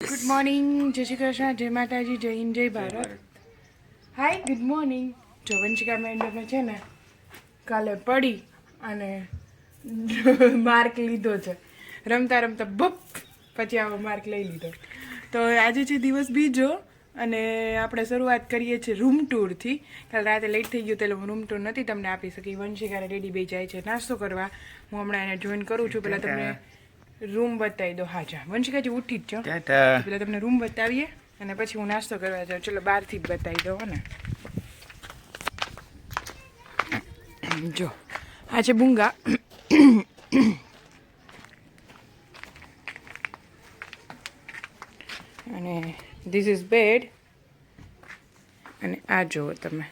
Good morning જય શ્રી કૃષ્ણ જય માતાજી જય હિન્દ જય ભારત હાય ગુડ મોર્નિંગ જો વંશિકા મેડમે છે ને કાલે પડી અને માર્ક લીધો છે. રમતા રમતા બપ પછી આવો માર્ક લઈ લીધો. તો આજે છે દિવસ બીજો અને આપણે શરૂઆત કરીએ છીએ રૂમ ટૂરથી કાલ રાતે લેટ થઈ ગયું એટલે હું રૂમ ટૂર નથી તમને આપી શકી. વંશિકા રેડી બે જાય છે નાસ્તો કરવા. હું હમણાં એને જોઈન કરું છું. પહેલાં તમને રૂમ બતાવી દો. હાજા વંશિકાજી ઉઠી જ છો પેલા તમને રૂમ બતાવીએ અને પછી હું નાસ્તો કરવા જાઉં. ચલો બહારથી જ બતાવી દો ને. જો આ છે બુંગા અને ધીસ ઇઝ બેડ અને આ જુઓ તમે.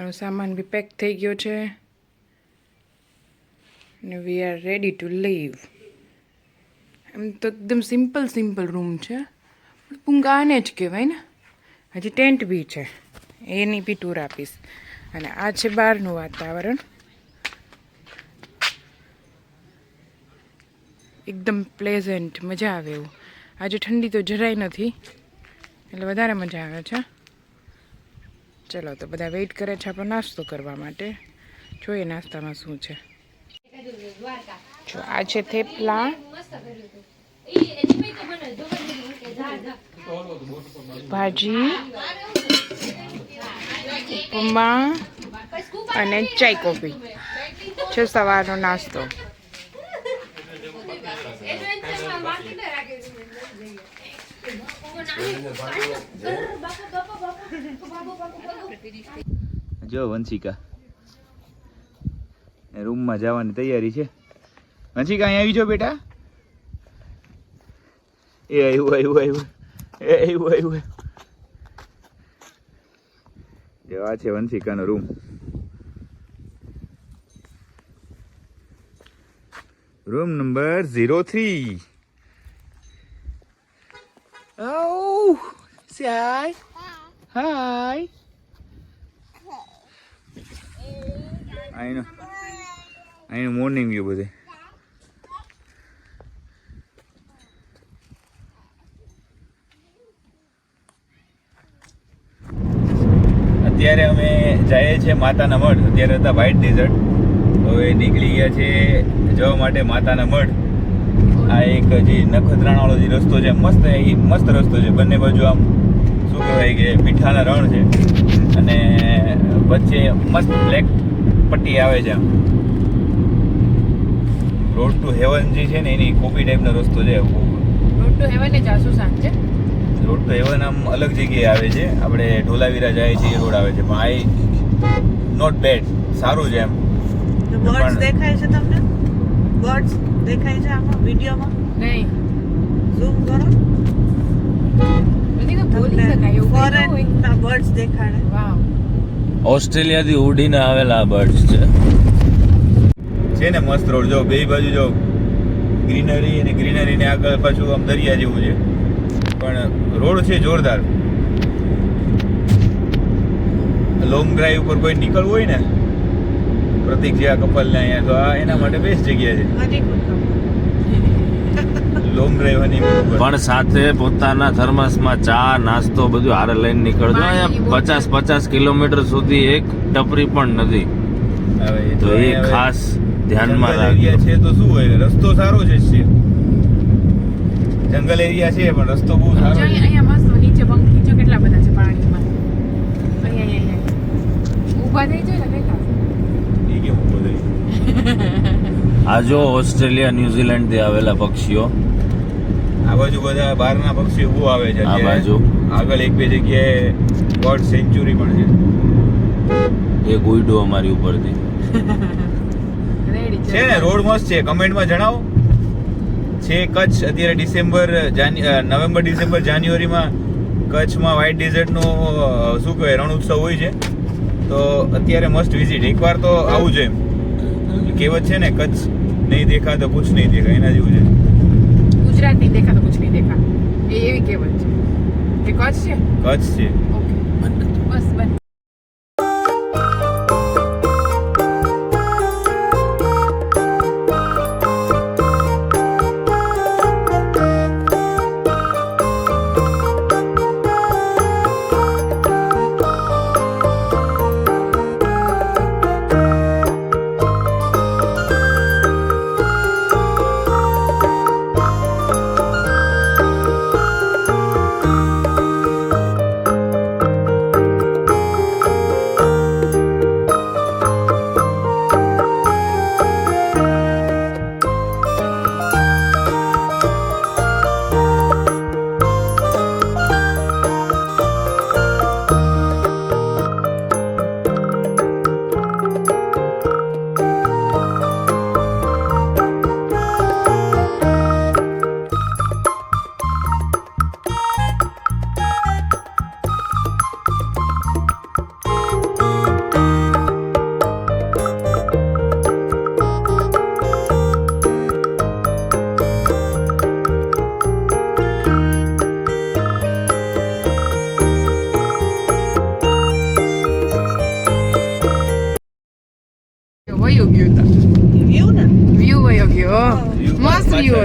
મારો સામાન બી પેક થઈ ગયો છે. અને we are ready to leave એમ તો એકદમ સિમ્પલ સિમ્પલ રૂમ છે. પૂંગાને જ કહેવાય ને. હજી ટેન્ટ બી છે. એની બી ટૂર આપીશ. અને આ છે બહારનું વાતાવરણ. એકદમ પ્લેઝન્ટ મજા આવે એવું. આજે ઠંડી તો જરાય નથી, એટલે વધારે મજા આવે છે. ચલો, તો બધા વેઇટ કરે છે આપણો નાસ્તો કરવા માટે. જોઈએ નાસ્તામાં શું છે. જો, આ છે થેપલા. ભાજી, ઉપમા અને ચાય કોફી. છે સવારનો નાસ્તો. જો વંશિકા. રૂમમાં જવાની તૈયારી છે. વંશિકા અહીં આવી જો બેટા. એ આવ્યું આવ્યું આવ્યું એ આવ્યું આવ્યું જો આ છે વંશિકાનો room room number zero three Oh, say hi. Hi. અહીંનું અહીંનું મોર્નિંગ વ્યૂ બધે અત્યારે અમે જઈએ છીએ માતાના મઢ. અત્યારે હતા વ્હાઇટ ડેઝર્ટ હવે નીકળી ગયા છે જવા માટે માતાના મઢ. આ એક જે નખત્રાણાવાળો જે રસ્તો છે, મસ્ત એ મસ્ત રસ્તો છે, બંને બાજુ આમ શું કહેવાય કે મીઠાના રણ છે. અને વચ્ચે મસ્ત બ્લેક પટ્ટી આવે છે આમ. રોડ ટુ હેવન જે છે ને એની કોપી ટાઈપનો રસ્તો છે. રોડ ટુ હેવન એ આસુ છે? રોડ ટુ હેવન આમ અલગ જગ્યાએ આવે છે. આપણે ઢોલાવીરા જાય છે એ રોડ આવે છે. પણ આઈ નોટ બેડ સારું છે એમ. બર્ડ્સ દેખાય છે તમને? બર્ડ્સ દેખાય છે આમાં વિડીયોમાં? નહીં. ઝૂમ કરો બધી તો બોલી શકાય એવું કંઈ ન હોય ફોરેન ના બર્ડ્સ દેખાડે વાવ ઓસ્ટ્રેલિયાથી ઉડીને આવેલા બર્ડ્સ છે. છે ને મસ્ત રોડ જો બે બાજુ જો ગ્રીનરી અને ગ્રીનરી ને આગળ પાછું આમ દરિયા જેવું છે. પણ રોડ છે જોરદાર. લોંગ ડ્રાઈવ ઉપર કોઈ નીકળવું હોય ને પ્રતિક જેવા કપલ ને અહીંયા તો આ એના માટે બેસ્ટ જગ્યા છે. લોંગ ડ્રાઈવ અને પણ સાથે પોતાના થર્મસમાં ચા નાસ્તો બધું હારે લઈને નીકળજો. અહીંયા પચાસ પચાસ કિલોમીટર સુધી એક ટપરી પણ નથી. હવે તો એ ખાસ ધ્યાનમાં રાખજો. છે તો શું હોય? રસ્તો સારો છે જ છે. જંગલ એરિયા છે પણ રસ્તો બહુ સારો છે. અહીંયા મસ્ત નીચે બંકી જો કેટલા બધા છે પાણીમાં? અહીંયા અહીંયા અહીંયા. ઊભા થઈ જાય ને દેખાશે એ કેમ ઊભો થઈ આ જો ઓસ્ટ્રેલિયા ન્યુઝીલેન્ડથી આવેલા પક્ષીઓ. આ બાજુ બધા બહારના પક્ષી બહુ આવે છે આ બાજુ. આગળ એક બે જગ્યાએ બર્ડ સેન્ચુરી પણ છે. એ ગોઈડો અમારી ઉપરથી. છે ને રોડ મસ્ત છે. કમેન્ટમાં જણાવો. છે કચ્છ અત્યારે ડિસેમ્બર નવેમ્બર ડિસેમ્બર જાન્યુઆરીમાં કચ્છમાં વ્હાઇટ ડેઝર્ટનો શું કહેવાય રણ ઉત્સવ હોય છે. તો અત્યારે મસ્ટ વિઝિટ એકવાર તો આવું જોઈએ કહેવત છે ને કચ્છ નહીં દેખા તો કુછ નહીં દેખા એના જેવું છે ગુજરાત નહીં દેખા તો કુછ નહીં દેખા. એ એવી કહેવત છે. કે કચ્છ છે? કચ્છ છે. ઓકે. બસ હતો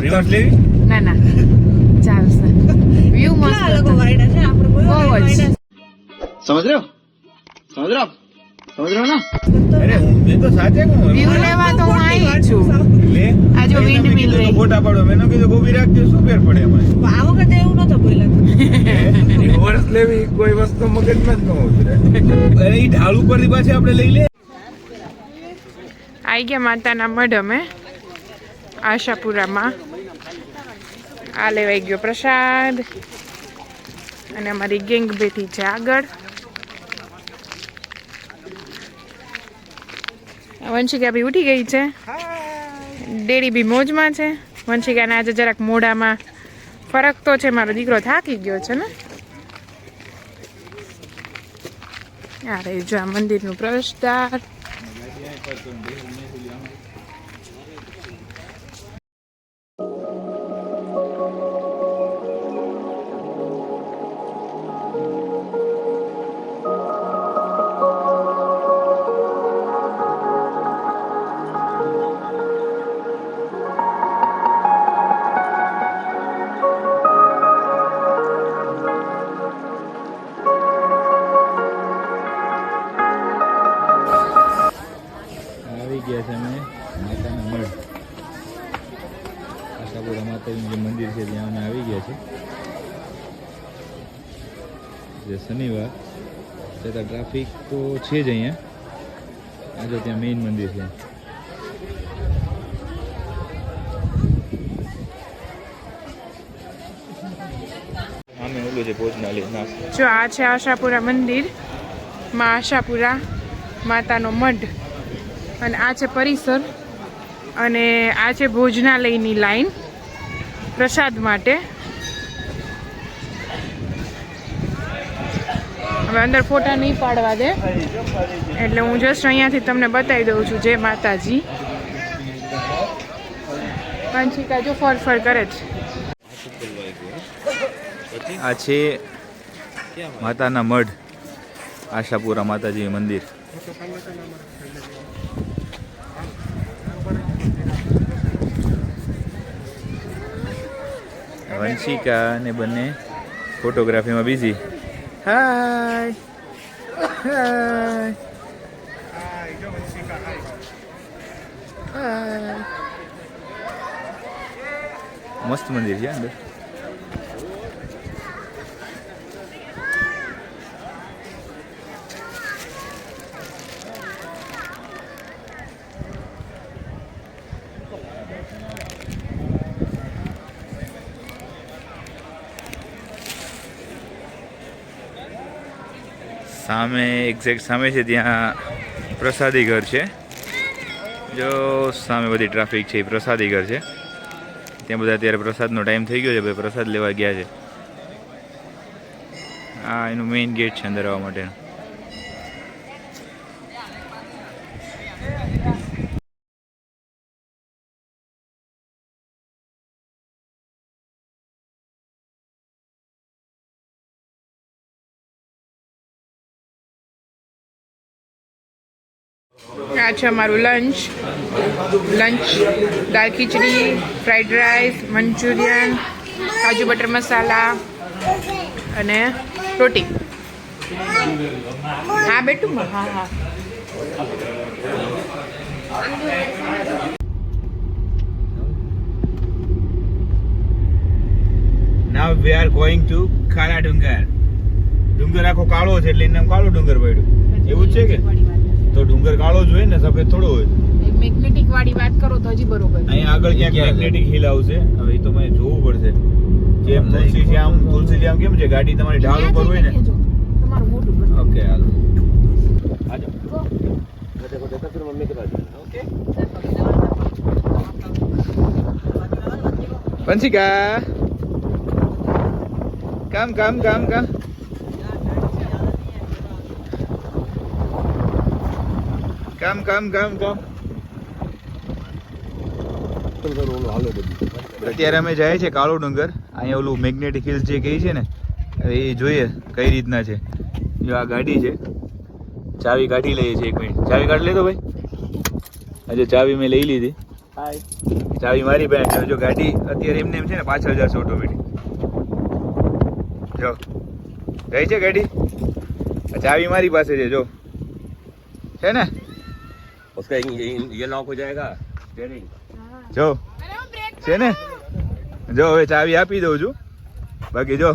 શોર્ટકટ લેવી? ના ના. ચાલશે વ્યૂ મસ્ત લોકો વાયડા છે? આપણે બહુ જ. સમજ રહ્યો? સમજ રહ્યો? સમજ રહ્યો ના? અરે હું તો સાચે કહું. વ્યૂ લેવા તો હું આવી છું. આજો વિન્ડ મિલ રહી. ફોટા પાડો. મેં કીધું ગોબી રાખજો શું ફેર પડે એમાં? આ વખતે એવું નતો બોલ્યા વર્ષ લેવી કોઈ વસ્તુ મગજમાં જ ન ઉતરે અરે એ ઢાળ ઉપરથી પાછી આપણે લઈ લે. આવી ગયા માતાના મઢ અમે આશાપુરામાં. આ લેવાઈ ગયો પ્રસાદ. અને અમારી ગેંગ બેઠી છે આગળ. વંશિકા બી ઉઠી ગઈ છે. ડેડી બી મોજમાં છે. વંશિકાને આજે જરાક મોઢામાં ફરક તો છે, મારો દીકરો થાકી ગયો છે ને? આ રહ્યું જો આ મંદિરનું પ્રવેશદ્વાર ટ્રાફિક તો છે જ અહીંયા. આજે ત્યાં મેઇન મંદિર છે. આમે ઓલું છે ભોજનાલય નાસ્તો જો આ છે આશાપુરા મંદિરમાં આશાપુરા માતાનો મઢ. અને આ છે પરિસર. અને આ છે ભોજનાલયની લાઈન પ્રસાદ માટે. હવે અંદર ફોટા નહીં પાડવા દે. એટલે હું જસ્ટ અહીંયાથી તમને બતાવી દઉં છું, જય માતાજી. પંચિકા જો ફર ફર કરે છે. આ છે માતાના મઢ, આશાપુરા માતાજી મંદિર. વંશિકા ને બંને ફોટોગ્રાફીમાં બિઝી હાય હાય મસ્ત મંદિર છે અંદર. સામે એક્ઝેક્ટ સામે છે ત્યાં પ્રસાદી ઘર છે. જો સામે બધી ટ્રાફિક છે એ પ્રસાદી ઘર છે. ત્યાં બધા અત્યારે પ્રસાદનો ટાઈમ થઈ ગયો છે, ભાઈ પ્રસાદ લેવા ગયા છે. આ એનું મેઇન ગેટ છે અંદર આવવા માટેનું. આ છે અમારું લંચ લંચ દાળ ખીચડી ફ્રાઈડ રાઈસ મંચુરિયન, કાજુ બટર મસાલા અને રોટી. હા, બેટું હા હા. Now we are going to કાળા ડુંગર ડુંગર આખો કાળો છે, એટલે એનું કાળો ડુંગર પડ્યું. એવું છે કે? તો ડુંગર કાળો જ હોય ને સફેદ થોડો હોય. મેગ્નેટિક વાળી વાત કરો તો હજી બરોબર. અહીંયા આગળ ક્યાંક? મેગ્નેટિક હિલ આવશે. હવે એ તો મને જોવું પડશે. જેમ તુલસી શ્યામ તુલસી શ્યામ કેમ છે? ગાડી તમારી ઢાળ ઉપર હોય ને? તમારું મોટું ઓકે હાલો. આજો પંચિકા. કામ કામ કામ કામ. કામ કામ કામ કામ અત્યારે અમે જાય છે કાળો ડુંગર અહીંયા ઓલું મેગ્નેટિક હિલ્સ જે કહે છે ને, એ જોઈએ કઈ રીતના છે. જો આ ગાડી છે. ચાવી કાઢી લઈએ છીએ એક મિનિટ. ચાવી કાઢી લેતો ભાઈ? આજે ચાવી મેં લઈ લીધી. ચાવી મારી જો જો ગાડી અત્યારે એમને એમ છે ને પાછળ જશે ઓટોમેટિક જો. ગઈ છે ગાડી? ચાવી મારી પાસે છે, જો. છે ને? उसका ये ये लॉक हो जाएगा स्टीयरिंग જો છે ને જો હવે ચાવી આપી દઉં છું બાકી જો